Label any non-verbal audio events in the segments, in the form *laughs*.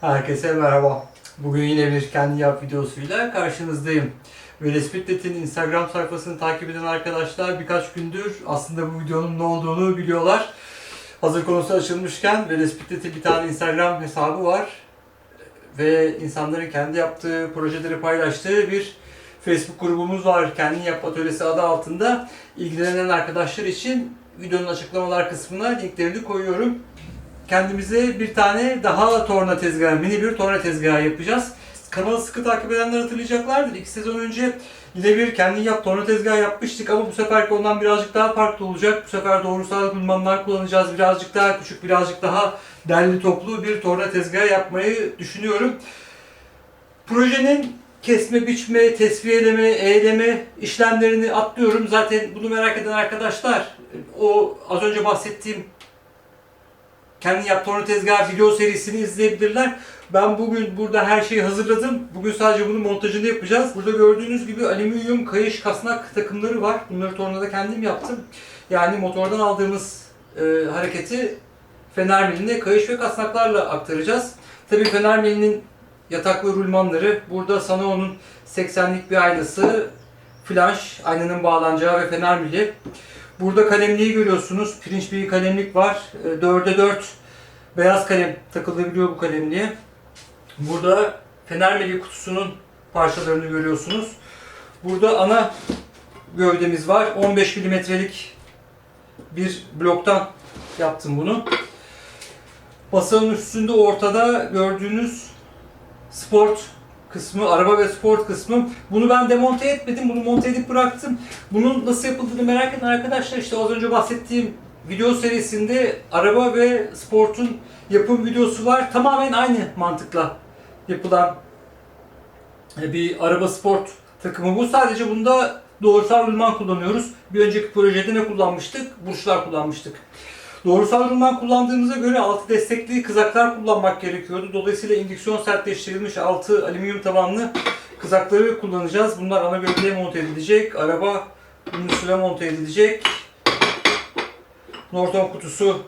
Herkese merhaba. Bugün yine bir kendi yap videosuyla karşınızdayım. Ve Respitlet'in Instagram sayfasını takip eden arkadaşlar birkaç gündür aslında bu videonun ne olduğunu biliyorlar. Hazır konusu açılmışken ve Respitlet'in bir tane Instagram hesabı var. Ve insanların kendi yaptığı projeleri paylaştığı bir Facebook grubumuz var. Kendi Yap Atölyesi adı altında. İlgilenen arkadaşlar için videonun açıklamalar kısmına linklerini koyuyorum kendimize bir tane daha torna tezgahı, mini bir torna tezgahı yapacağız. Kanalı sıkı takip edenler hatırlayacaklardır. İki sezon önce yine bir kendi yap torna tezgahı yapmıştık ama bu seferki ondan birazcık daha farklı olacak. Bu sefer doğrusal kullanımlar kullanacağız. Birazcık daha küçük, birazcık daha derli toplu bir torna tezgahı yapmayı düşünüyorum. Projenin kesme, biçme, tesviyeleme, eğleme işlemlerini atlıyorum. Zaten bunu merak eden arkadaşlar o az önce bahsettiğim kendi yap torna tezgahı video serisini izleyebilirler. Ben bugün burada her şeyi hazırladım. Bugün sadece bunun montajını yapacağız. Burada gördüğünüz gibi alüminyum kayış kasnak takımları var. Bunları tornada kendim yaptım. Yani motordan aldığımız e, hareketi fener miline kayış ve kasnaklarla aktaracağız. Tabii fener milinin yataklı rulmanları. Burada Sano'nun 80'lik bir aynası, flanş, aynanın bağlanacağı ve fener mili. Burada kalemliği görüyorsunuz. Pirinç bir kalemlik var. 4'e 4 beyaz kalem takılabiliyor bu kalemliğe. Burada fener mili kutusunun parçalarını görüyorsunuz. Burada ana gövdemiz var. 15 milimetrelik bir bloktan yaptım bunu. Masanın üstünde ortada gördüğünüz sport kısmı, araba ve sport kısmı. Bunu ben demonte etmedim, bunu monte edip bıraktım. Bunun nasıl yapıldığını merak eden arkadaşlar işte az önce bahsettiğim video serisinde araba ve sportun yapım videosu var. Tamamen aynı mantıkla yapılan bir araba sport takımı bu. Sadece bunda doğrusal rulman kullanıyoruz. Bir önceki projede ne kullanmıştık? Burçlar kullanmıştık. Doğrusal rulman kullandığımıza göre altı destekli kızaklar kullanmak gerekiyordu. Dolayısıyla indüksiyon sertleştirilmiş altı alüminyum tabanlı kızakları kullanacağız. Bunlar ana gövdeye monte edilecek. Araba bunun üstüne monte edilecek. Norton kutusu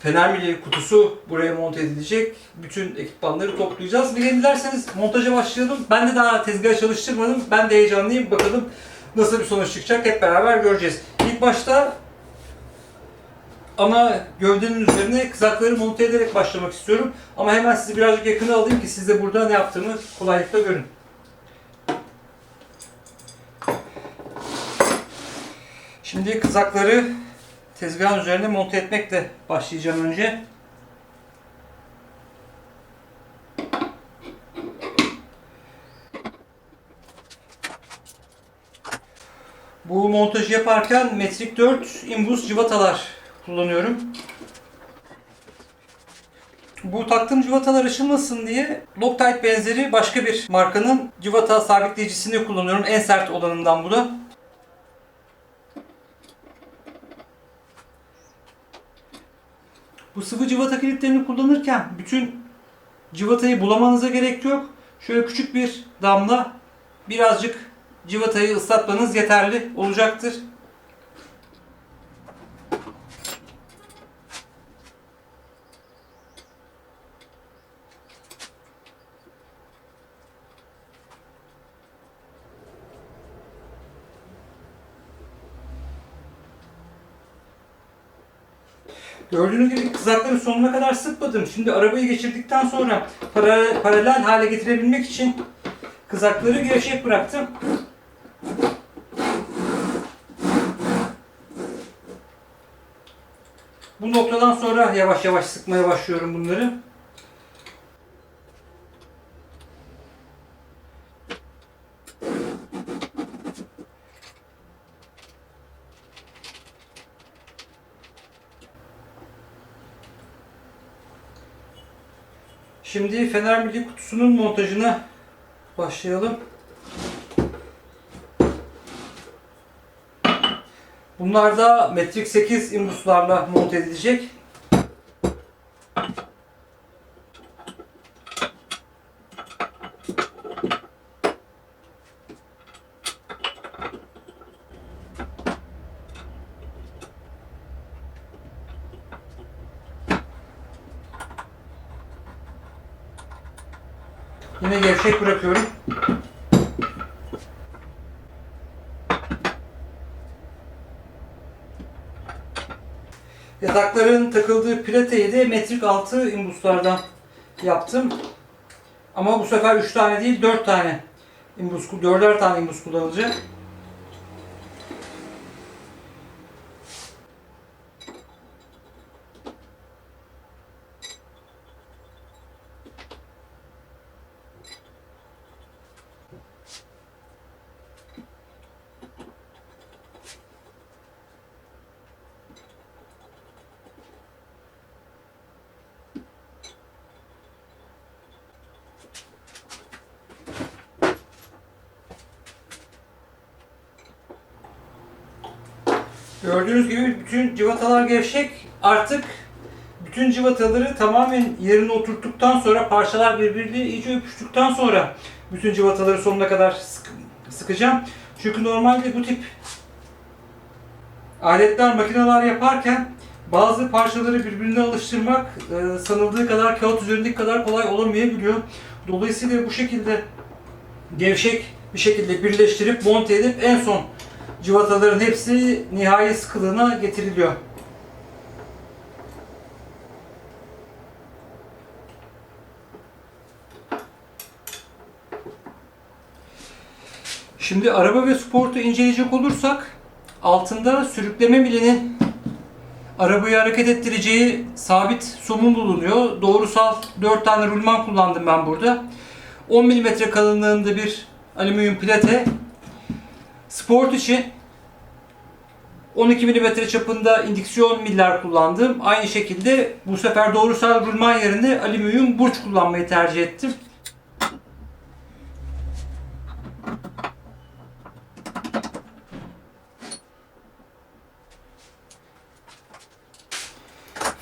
Fener mili kutusu buraya monte edilecek. Bütün ekipmanları toplayacağız. Bir dilerseniz montaja başlayalım. Ben de daha tezgah çalıştırmadım. Ben de heyecanlıyım. Bakalım nasıl bir sonuç çıkacak hep beraber göreceğiz. İlk başta ana gövdenin üzerine kızakları monte ederek başlamak istiyorum. Ama hemen sizi birazcık yakına alayım ki siz de burada ne yaptığımı kolaylıkla görün. Şimdi kızakları tezgahın üzerine monte etmekle başlayacağım önce. Bu montajı yaparken metrik 4 imbus civatalar kullanıyorum. Bu taktığım civatalar aşınmasın diye Loctite benzeri başka bir markanın civata sabitleyicisini kullanıyorum. En sert olanından bu da. Bu sıvı civata kilitlerini kullanırken bütün civatayı bulamanıza gerek yok. Şöyle küçük bir damla birazcık civatayı ıslatmanız yeterli olacaktır. Gördüğünüz gibi kızakları sonuna kadar sıkmadım. Şimdi arabayı geçirdikten sonra para, paralel hale getirebilmek için kızakları gevşek bıraktım. Bu noktadan sonra yavaş yavaş sıkmaya başlıyorum bunları. Şimdi Fener Milli kutusunun montajına başlayalım. Bunlar da metrik 8 imbuslarla monte edilecek. Gevşek bırakıyorum. Yatakların takıldığı plateyi de metrik altı imbuslardan yaptım. Ama bu sefer 3 tane değil 4 tane imbus, 4'er tane imbus kullanılacak. Gördüğünüz gibi gevşek. Artık bütün civataları tamamen yerine oturttuktan sonra parçalar birbiriyle iyice öpüştükten sonra bütün civataları sonuna kadar sık- sıkacağım. Çünkü normalde bu tip aletler, makineler yaparken bazı parçaları birbirine alıştırmak e, sanıldığı kadar, kağıt üzerindeki kadar kolay olamayabiliyor. Dolayısıyla bu şekilde gevşek bir şekilde birleştirip monte edip en son civataların hepsi nihai sıkılığına getiriliyor. Şimdi araba ve sportu inceleyecek olursak altında sürükleme milinin arabayı hareket ettireceği sabit somun bulunuyor. Doğrusal 4 tane rulman kullandım ben burada. 10 mm kalınlığında bir alüminyum plate. Sport için 12 mm çapında indüksiyon miller kullandım. Aynı şekilde bu sefer doğrusal rulman yerine alüminyum burç kullanmayı tercih ettim.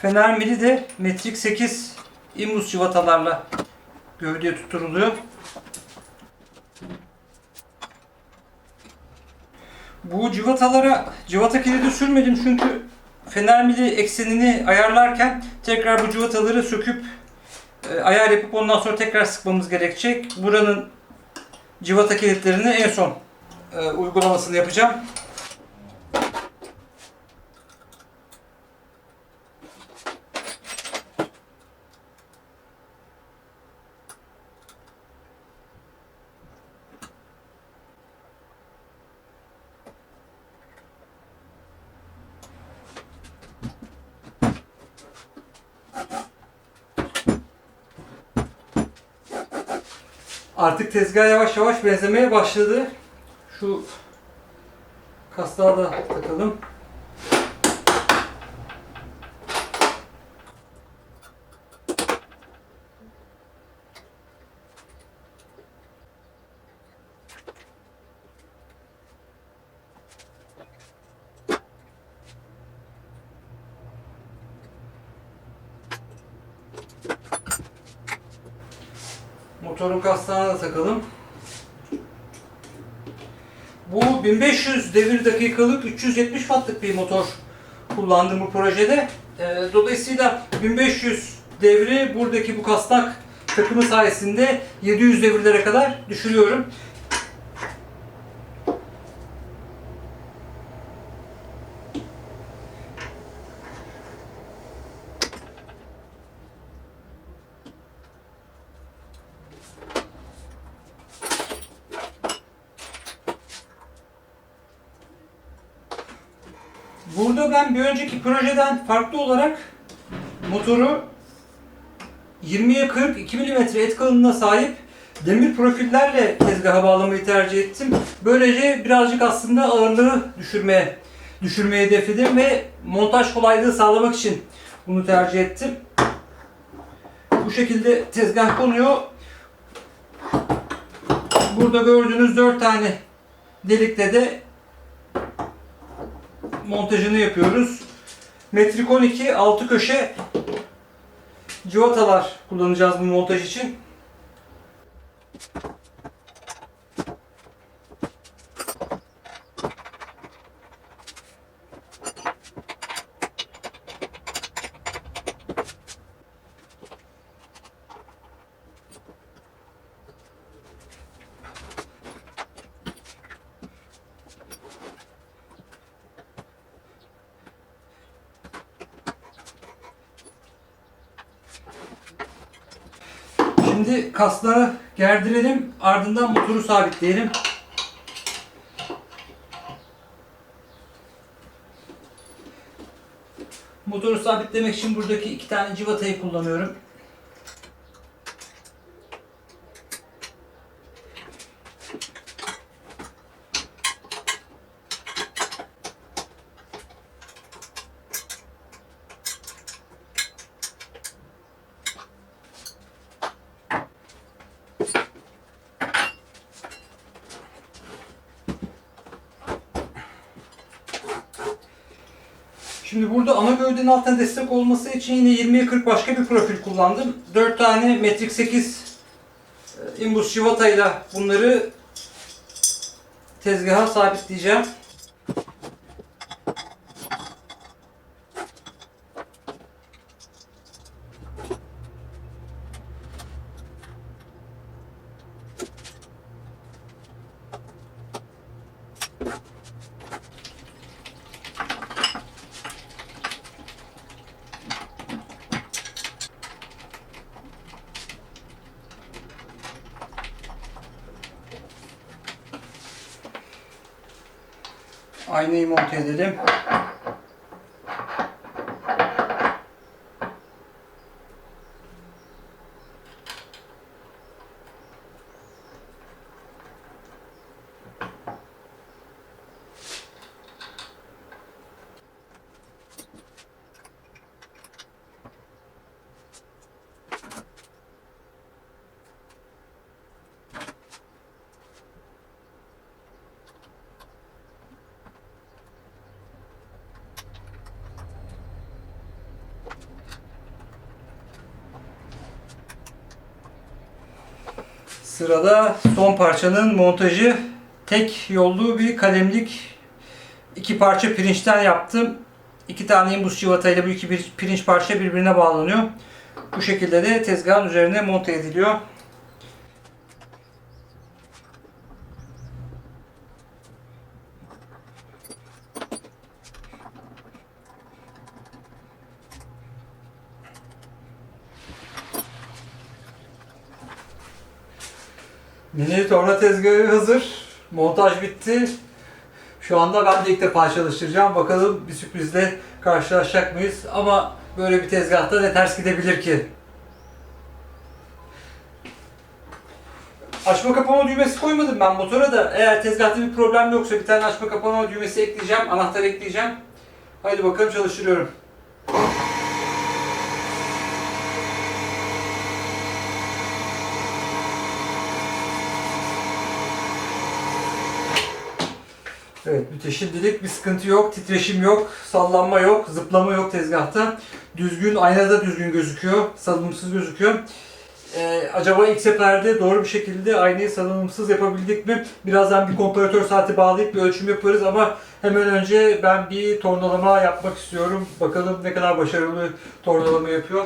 Fener mili de metrik 8 imbus civatalarla gövdeye tutturuluyor. Bu civatalara civata kilidi sürmedim çünkü fener mili eksenini ayarlarken tekrar bu civataları söküp e, ayar yapıp ondan sonra tekrar sıkmamız gerekecek. Buranın civata kilitlerini en son e, uygulamasını yapacağım. Artık tezgah yavaş yavaş benzemeye başladı. Şu kastığa da takalım. Takalım. Bu 1500 devir dakikalık 370 wattlık bir motor kullandım bu projede. Ee, Dolayısıyla 1500 devri buradaki bu kasnak takımı sayesinde 700 devirlere kadar düşürüyorum. Burada projeden farklı olarak motoru 20'ye 40 2 mm et kalınlığına sahip demir profillerle tezgaha bağlamayı tercih ettim. Böylece birazcık aslında ağırlığı düşürmeye düşürmeyi hedefledim ve montaj kolaylığı sağlamak için bunu tercih ettim. Bu şekilde tezgah konuyor. Burada gördüğünüz 4 tane delikte de montajını yapıyoruz. Metrik 12 altı köşe civatalar kullanacağız bu montaj için. Şimdi kasnağı gerdirelim. Ardından motoru sabitleyelim. Motoru sabitlemek için buradaki iki tane civatayı kullanıyorum. Şimdi burada ana gövdenin altına destek olması için yine 20'ye 40 başka bir profil kullandım. 4 tane metrik 8 e, imbus şivata ile bunları tezgaha sabitleyeceğim. Aynayı monte edelim. Sırada son parçanın montajı. Tek yollu bir kalemlik iki parça pirinçten yaptım. İki tane imbus civatayla bu iki pirinç parça birbirine bağlanıyor. Bu şekilde de tezgahın üzerine monte ediliyor. Mini torna tezgahı hazır. Montaj bitti. Şu anda ben de ilk defa çalıştıracağım. Bakalım bir sürprizle karşılaşacak mıyız? Ama böyle bir tezgahta ne ters gidebilir ki? Açma kapama düğmesi koymadım ben motora da. Eğer tezgahta bir problem yoksa bir tane açma kapama düğmesi ekleyeceğim. Anahtar ekleyeceğim. Haydi bakalım çalıştırıyorum. Evet, şimdilik bir sıkıntı yok, titreşim yok, sallanma yok, zıplama yok tezgahta. Düzgün, aynada düzgün gözüküyor, salınımsız gözüküyor. Ee, acaba ilk seferde doğru bir şekilde aynayı salınımsız yapabildik mi? Birazdan bir komparatör saati bağlayıp bir ölçüm yaparız ama hemen önce ben bir tornalama yapmak istiyorum. Bakalım ne kadar başarılı tornalama yapıyor.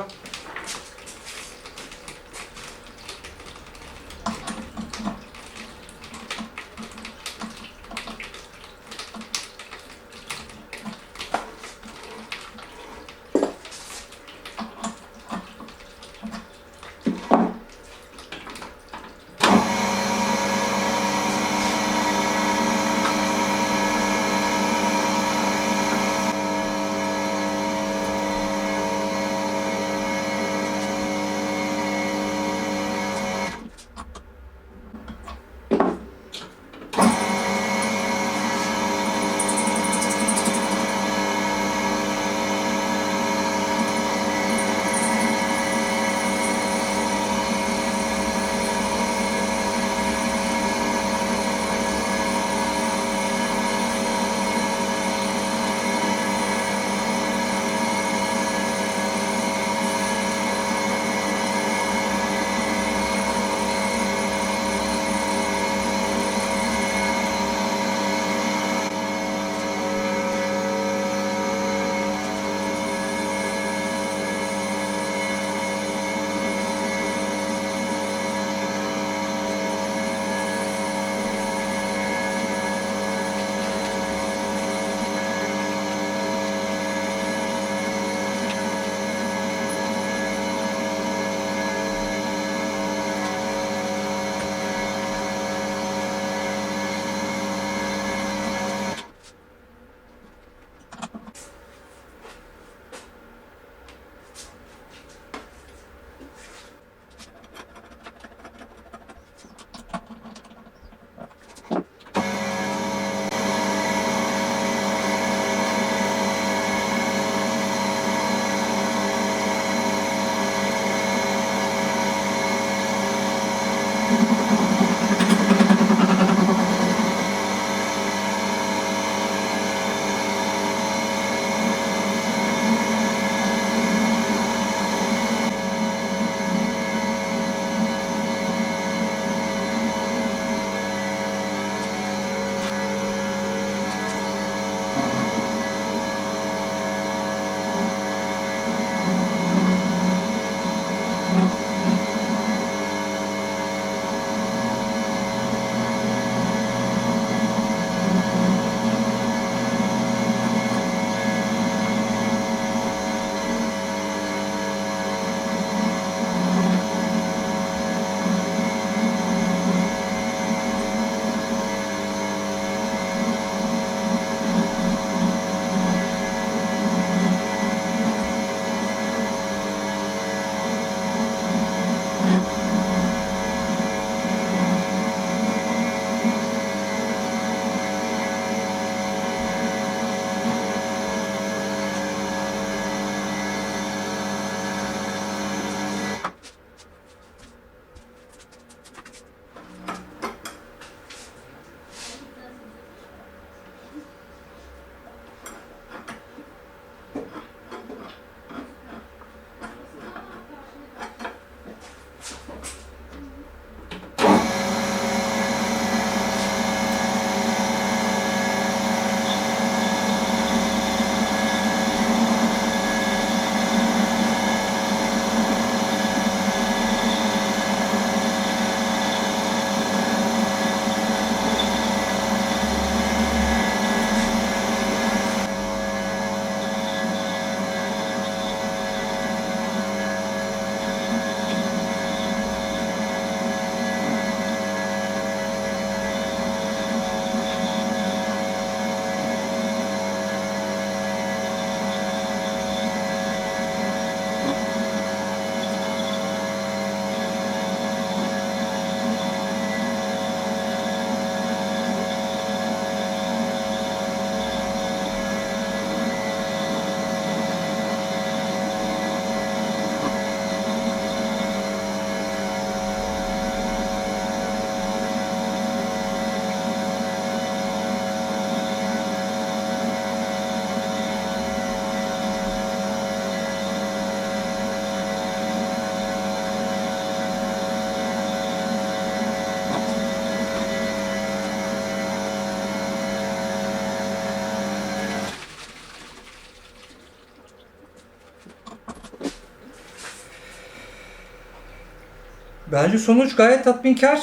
Bence sonuç gayet tatminkar.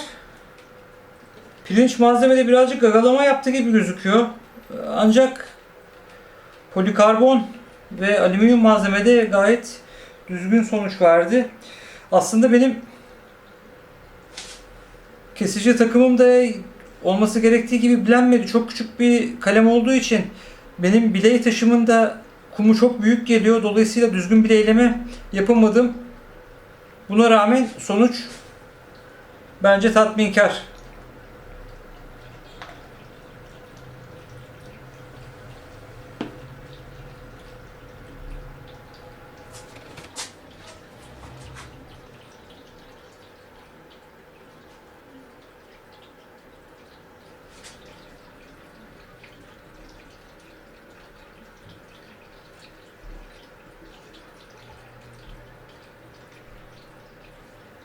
Pirinç malzemede birazcık gagalama yaptı gibi gözüküyor. Ancak polikarbon ve alüminyum malzemede gayet düzgün sonuç verdi. Aslında benim kesici takımım da olması gerektiği gibi bilenmedi. Çok küçük bir kalem olduğu için benim biley taşımın da kumu çok büyük geliyor. Dolayısıyla düzgün bileyleme yapamadım. Buna rağmen sonuç bence tatminkar.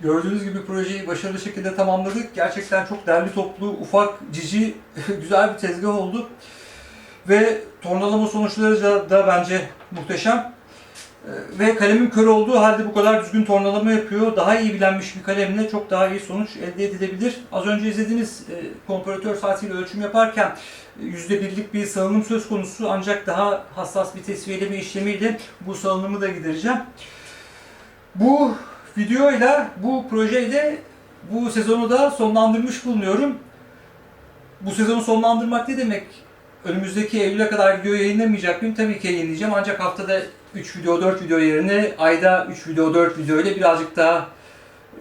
Gördüğünüz gibi projeyi başarılı şekilde tamamladık. Gerçekten çok derli toplu, ufak, cici, *laughs* güzel bir tezgah oldu. Ve tornalama sonuçları da, da bence muhteşem. Ee, Ve kalemin kör olduğu halde bu kadar düzgün tornalama yapıyor. Daha iyi bilenmiş bir kalemle çok daha iyi sonuç elde edilebilir. Az önce izlediğiniz e, komparatör saatiyle ölçüm yaparken e, %1'lik bir salınım söz konusu ancak daha hassas bir tesviyeleme işlemiyle bu salınımı da gidereceğim. Bu videoyla, bu projeyle bu sezonu da sonlandırmış bulunuyorum. Bu sezonu sonlandırmak ne demek? Önümüzdeki Eylül'e kadar video yayınlamayacak mıyım? Tabii ki yayınlayacağım. Ancak haftada 3 video, 4 video yerine ayda 3 video, 4 video ile birazcık daha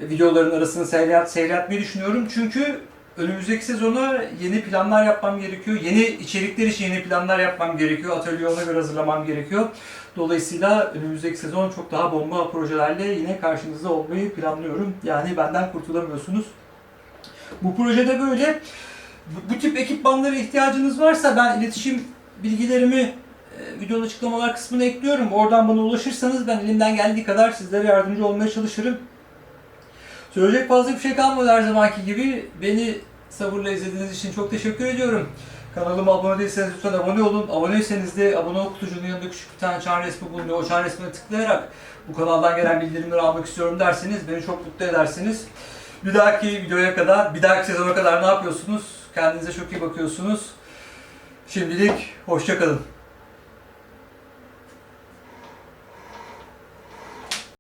videoların arasını seyrelt, seyretmeyi düşünüyorum. Çünkü önümüzdeki sezona yeni planlar yapmam gerekiyor. Yeni içerikler için yeni planlar yapmam gerekiyor. Atölye ona göre hazırlamam gerekiyor. Dolayısıyla önümüzdeki sezon çok daha bomba projelerle yine karşınızda olmayı planlıyorum. Yani benden kurtulamıyorsunuz. Bu projede böyle. Bu, bu tip ekipmanlara ihtiyacınız varsa ben iletişim bilgilerimi e, videonun açıklamalar kısmına ekliyorum. Oradan bana ulaşırsanız ben elimden geldiği kadar sizlere yardımcı olmaya çalışırım. Söyleyecek fazla bir şey kalmadı her zamanki gibi. Beni sabırla izlediğiniz için çok teşekkür ediyorum. Kanalıma abone değilseniz lütfen abone olun. Aboneyseniz de abone ol kutucuğunun yanında küçük bir tane çan resmi bulunuyor. O çan resmine tıklayarak bu kanaldan gelen bildirimleri almak istiyorum derseniz beni çok mutlu edersiniz. Bir dahaki videoya kadar, bir dahaki sezona kadar ne yapıyorsunuz? Kendinize çok iyi bakıyorsunuz. Şimdilik hoşçakalın.